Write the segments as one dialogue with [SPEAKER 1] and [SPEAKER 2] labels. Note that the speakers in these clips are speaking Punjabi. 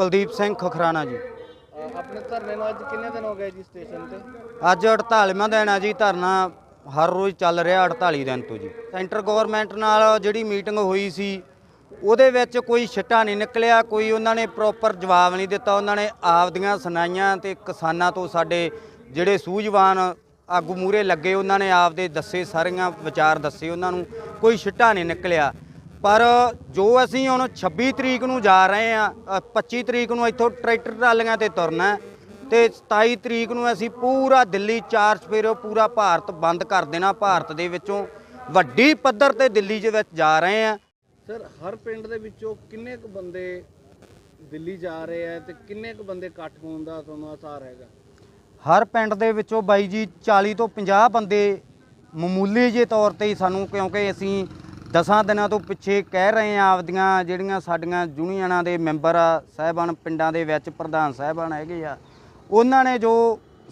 [SPEAKER 1] ਕੁਲਦੀਪ ਸਿੰਘ ਖਖਰਾਣਾ ਜੀ।
[SPEAKER 2] ਆਪਣੇ ਧਰਨੇ ਨੂੰ ਅੱਜ ਕਿੰਨੇ ਦਿਨ ਹੋ ਗਏ ਜੀ ਸਟੇਸ਼ਨ ਤੇ?
[SPEAKER 1] ਅੱਜ 48ਵਾਂ ਦਿਨ ਆ ਜੀ ਧਰਨਾ ਹਰ ਰੋਜ਼ ਚੱਲ ਰਿਹਾ 48 ਦਿਨ ਤੋਂ ਜੀ। ਸੈਂਟਰ ਗਵਰਨਮੈਂਟ ਨਾਲ ਜਿਹੜੀ ਮੀਟਿੰਗ ਹੋਈ ਸੀ ਉਹਦੇ ਵਿੱਚ ਕੋਈ ਛਿੱਟਾ ਨਹੀਂ ਨਿਕਲਿਆ ਕੋਈ ਉਹਨਾਂ ਨੇ ਪ੍ਰੋਪਰ ਜਵਾਬ ਨਹੀਂ ਦਿੱਤਾ। ਉਹਨਾਂ ਨੇ ਆਪਦੀਆਂ ਸੁਣਾਈਆਂ ਤੇ ਕਿਸਾਨਾਂ ਤੋਂ ਸਾਡੇ ਜਿਹੜੇ ਸੂਝਵਾਨ ਆਗੂ ਮੂਰੇ ਲੱਗੇ ਉਹਨਾਂ ਨੇ ਆਪਦੇ ਦੱਸੇ ਸਾਰੀਆਂ ਵਿਚਾਰ ਦੱਸੇ ਉਹਨਾਂ ਨੂੰ ਕੋਈ ਛਿੱਟਾ ਨਹੀਂ ਨਿਕਲਿਆ। ਪਰ ਜੋ ਅਸੀਂ ਹੁਣ 26 ਤਰੀਕ ਨੂੰ ਜਾ ਰਹੇ ਆ 25 ਤਰੀਕ ਨੂੰ ਇੱਥੋਂ ਟਰੈਕਟਰ ਟਰਾਲੀਆਂ ਤੇ ਤੁਰਨਾ ਤੇ 27 ਤਰੀਕ ਨੂੰ ਅਸੀਂ ਪੂਰਾ ਦਿੱਲੀ ਚਾਰ ਸਵੇਰੇ ਪੂਰਾ ਭਾਰਤ ਬੰਦ ਕਰ ਦੇਣਾ ਭਾਰਤ ਦੇ ਵਿੱਚੋਂ। ਵੱਡੀ ਪੱਧਰ ਤੇ ਦਿੱਲੀ ਦੇ ਵਿੱਚ ਜਾ ਰਹੇ ਆ
[SPEAKER 2] ਸਰ ਹਰ ਪਿੰਡ ਦੇ ਵਿੱਚੋਂ ਕਿੰਨੇ ਕੁ ਬੰਦੇ ਦਿੱਲੀ ਜਾ ਰਹੇ ਆ ਤੇ ਕਿੰਨੇ ਕੁ ਬੰਦੇ ਇਕੱਠ ਹੋਣ ਦਾ ਤੁਹਾਨੂੰ ਆਸਾਰ ਹੈਗਾ?
[SPEAKER 1] ਹਰ ਪਿੰਡ ਦੇ ਵਿੱਚੋਂ ਬਾਈ ਜੀ 40 ਤੋਂ 50 ਬੰਦੇ ਮਾਮੂਲੀ ਜਿਹੇ ਤੌਰ ਤੇ ਹੀ ਸਾਨੂੰ ਕਿਉਂਕਿ ਅਸੀਂ ਦਸਾਂ ਦਿਨਾਂ ਤੋਂ ਪਿੱਛੇ ਕਹਿ ਰਹੇ ਆ ਆਪਦੀਆਂ ਜਿਹੜੀਆਂ ਸਾਡੀਆਂ ਯੂਨੀਅਨਾਂ ਦੇ ਮੈਂਬਰ ਆ ਸਾਹਿਬਾਨ ਪਿੰਡਾਂ ਦੇ ਵਿੱਚ ਪ੍ਰਧਾਨ ਸਾਹਿਬਾਨ ਹੈਗੇ ਆ ਉਹਨਾਂ ਨੇ ਜੋ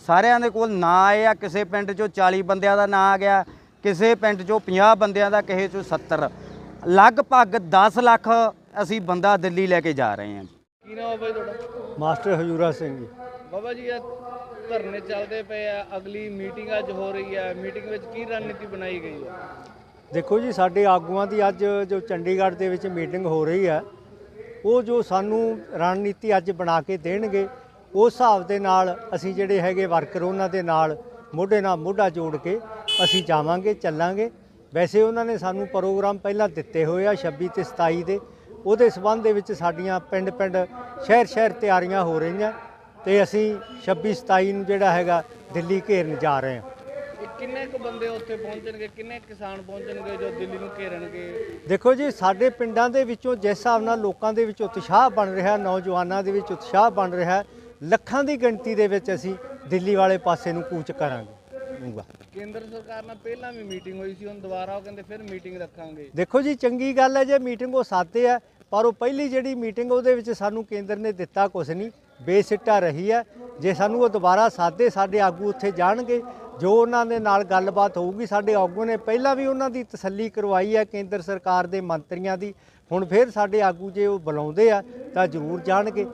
[SPEAKER 1] ਸਾਰਿਆਂ ਦੇ ਕੋਲ ਨਾਂ ਆਏ ਆ ਕਿਸੇ ਪਿੰਡ 'ਚੋਂ 40 ਬੰਦਿਆਂ ਦਾ ਨਾਂ ਆ ਗਿਆ ਕਿਸੇ ਪਿੰਡ 'ਚੋਂ 50 ਬੰਦਿਆਂ ਦਾ ਕਿਸੇ 'ਚੋਂ 70 ਲਗਭਗ 10 ਲੱਖ ਅਸੀਂ ਬੰਦਾ ਦਿੱਲੀ ਲੈ ਕੇ ਜਾ ਰਹੇ ਹਾਂ
[SPEAKER 2] ਕੀ ਨਾਮ ਹੈ ਬਾਈ ਤੁਹਾਡਾ?
[SPEAKER 3] ਮਾਸਟਰ ਹਜੂਰਾ ਸਿੰਘ ਜੀ।
[SPEAKER 2] ਬਾਬਾ ਜੀ ਇਹ ਧਰਨੇ ਚੱਲਦੇ ਪਏ ਆ ਅਗਲੀ ਮੀਟਿੰਗ ਅੱਜ ਹੋ ਰਹੀ ਹੈ ਮੀਟਿੰਗ ਵਿੱਚ ਕੀ ਰਣਨੀਤੀ ਬਣਾਈ ਗਈ ਹੈ
[SPEAKER 3] ਦੇਖੋ ਜੀ, ਸਾਡੇ ਆਗੂਆਂ ਦੀ ਅੱਜ ਜੋ ਚੰਡੀਗੜ੍ਹ ਦੇ ਵਿੱਚ ਮੀਟਿੰਗ ਹੋ ਰਹੀ ਹੈ, ਉਹ ਜੋ ਸਾਨੂੰ ਰਣਨੀਤੀ ਅੱਜ ਬਣਾ ਕੇ ਦੇਣਗੇ, ਉਸ ਹਿਸਾਬ ਦੇ ਨਾਲ ਅਸੀਂ ਜਿਹੜੇ ਹੈਗੇ ਵਰਕਰ ਉਹਨਾਂ ਦੇ ਨਾਲ, ਮੋਢੇ ਨਾਲ ਮੋਢਾ ਜੋੜ ਕੇ ਅਸੀਂ ਜਾਵਾਂਗੇ, ਚੱਲਾਂਗੇ। ਵੈਸੇ ਉਹਨਾਂ ਨੇ ਸਾਨੂੰ ਪ੍ਰੋਗਰਾਮ ਪਹਿਲਾਂ ਦਿੱਤੇ ਹੋਏ ਆ 26 ਤੇ 27 ਦੇ, ਉਹਦੇ ਸਬੰਧ ਦੇ ਵਿੱਚ ਸਾਡੀਆਂ ਪਿੰਡ-ਪਿੰਡ, ਸ਼ਹਿਰ-ਸ਼ਹਿਰ ਤਿਆਰੀਆਂ ਹੋ ਰਹੀਆਂ ਤੇ ਅਸੀਂ 26 27 ਨੂੰ ਜਿਹੜਾ ਹੈਗਾ ਦਿੱਲੀ ਘੇਰਨ ਜਾ ਰਹੇ ਹਾਂ।
[SPEAKER 2] ਕਿੰਨੇ ਕੁ ਬੰਦੇ ਉੱਥੇ ਪਹੁੰਚਣਗੇ ਕਿੰਨੇ ਕਿਸਾਨ ਪਹੁੰਚਣਗੇ ਜੋ ਦਿੱਲੀ ਨੂੰ ਘੇਰਣਗੇ
[SPEAKER 3] ਦੇਖੋ ਜੀ ਸਾਡੇ ਪਿੰਡਾਂ ਦੇ ਵਿੱਚੋਂ ਜਿਸ ਹਿਸਾਬ ਨਾਲ ਲੋਕਾਂ ਦੇ ਵਿੱਚ ਉਤਸ਼ਾਹ ਬਣ ਰਿਹਾ ਨੌਜਵਾਨਾਂ ਦੇ ਵਿੱਚ ਉਤਸ਼ਾਹ ਬਣ ਰਿਹਾ ਲੱਖਾਂ ਦੀ ਗਿਣਤੀ ਦੇ ਵਿੱਚ ਅਸੀਂ ਦਿੱਲੀ ਵਾਲੇ ਪਾਸੇ ਨੂੰ ਕੂਚ ਕਰਾਂਗੇ। ਹੋਊਗਾ।
[SPEAKER 2] ਕੇਂਦਰ ਸਰਕਾਰ ਨਾਲ ਪਹਿਲਾਂ ਵੀ ਮੀਟਿੰਗ ਹੋਈ ਸੀ ਹੁਣ ਦੁਬਾਰਾ ਉਹ ਕਹਿੰਦੇ ਫਿਰ ਮੀਟਿੰਗ ਰੱਖਾਂਗੇ।
[SPEAKER 3] ਦੇਖੋ ਜੀ ਚੰਗੀ ਗੱਲ ਹੈ ਜੇ ਮੀਟਿੰਗ ਉਹ ਸਾਦੇ ਆ ਪਰ ਉਹ ਪਹਿਲੀ ਜਿਹੜੀ ਮੀਟਿੰਗ ਉਹਦੇ ਵਿੱਚ ਸਾਨੂੰ ਕੇਂਦਰ ਨੇ ਦਿੱਤਾ ਕੁਝ ਨਹੀਂ ਬੇਸਿੱਟਾ ਰਹੀ ਹੈ। ਜੇ ਸਾਨੂੰ ਉਹ ਦੁਬਾਰਾ ਸਾਦੇ ਸਾਡੇ ਆਗੂ ਉੱਥੇ ਜਾਣਗੇ ਜੋ ਉਹਨਾਂ ਦੇ ਨਾਲ ਗੱਲਬਾਤ ਹੋਊਗੀ, ਸਾਡੇ ਆਗੂ ਨੇ ਪਹਿਲਾਂ ਵੀ ਉਹਨਾਂ ਦੀ ਤਸੱਲੀ ਕਰਵਾਈ ਹੈ ਕੇਂਦਰ ਸਰਕਾਰ ਦੇ ਮੰਤਰੀਆਂ ਦੀ। ਹੁਣ ਫਿਰ ਸਾਡੇ ਆਗੂ ਜੇ ਉਹ ਬੁਲਾਉਂਦੇ ਆ ਤਾਂ ਜ਼ਰੂਰ ਜਾਣਗੇ।